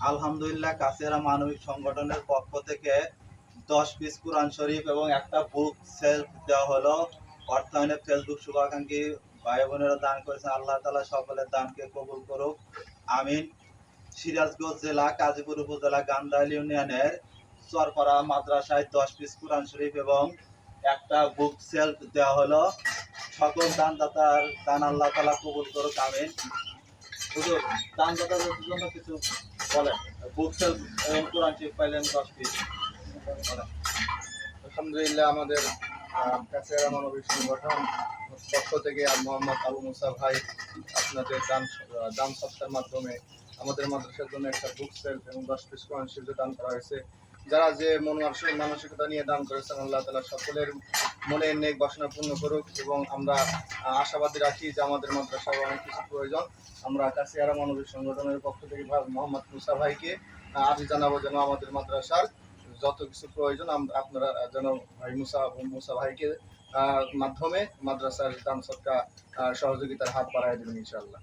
আলহামদুলিল্লাহ কাছেরা মানবিক সংগঠনের পক্ষ থেকে দশ পিস কোরআন শরীফ এবং একটা বুক সেলফ দেওয়া হলো। অর্থায়নে ফেসবুক শুভাকাঙ্ক্ষী ভাই বোনেরা দান করেছেন। আল্লাহ তালা সকলের দানকে কবুল করুক। আমিন। সিরাজগঞ্জ জেলা, কাজীপুর উপজেলা, গান্ধাইল ইউনিয়নের চরপাড়া মাদ্রাসায় দশ পিস কোরআন শরীফ এবং একটা বুক সেলফ দেওয়া হলো। সকল দানদাতার দান আল্লাহ তালা কবুল করুক। আমিন। দানদাতাদের জন্য কিছু বলেন বুক এবং কোরআন আলহামদুলিল্লাহ, আমাদের কাছেরা মানবিক সংগঠন পক্ষ থেকে মোহাম্মদ আবু মুসা ভাই আপনাদের দান দান সত্তার মাধ্যমে আমাদের মাদ্রাসার জন্য একটা বুক সেল এবং দশ পিস কোরআন দান করা হয়েছে। যারা যে মন মানসিক- মানসিকতা নিয়ে দান করেছেন, আল্লাহ তালা সকলের মনে নেক বাসনা পূর্ণ করুক এবং আমরা আশাবাদী রাখি যে আমাদের মাদ্রাসার অনেক কিছু প্রয়োজন। আমরা কাছিয়ারা মানবিক সংগঠনের পক্ষ থেকে মোহাম্মদ মুসা ভাইকে আজ জানাব যেন আমাদের মাদ্রাসার যত কিছু প্রয়োজন আম- আপনারা যেন ভাই মুসা মুসা ভাইকে মাধ্যমে মাদ্রাসার দান সৎকা সহযোগিতার হাত বাড়ায় দেবেন ইনশাআল্লাহ।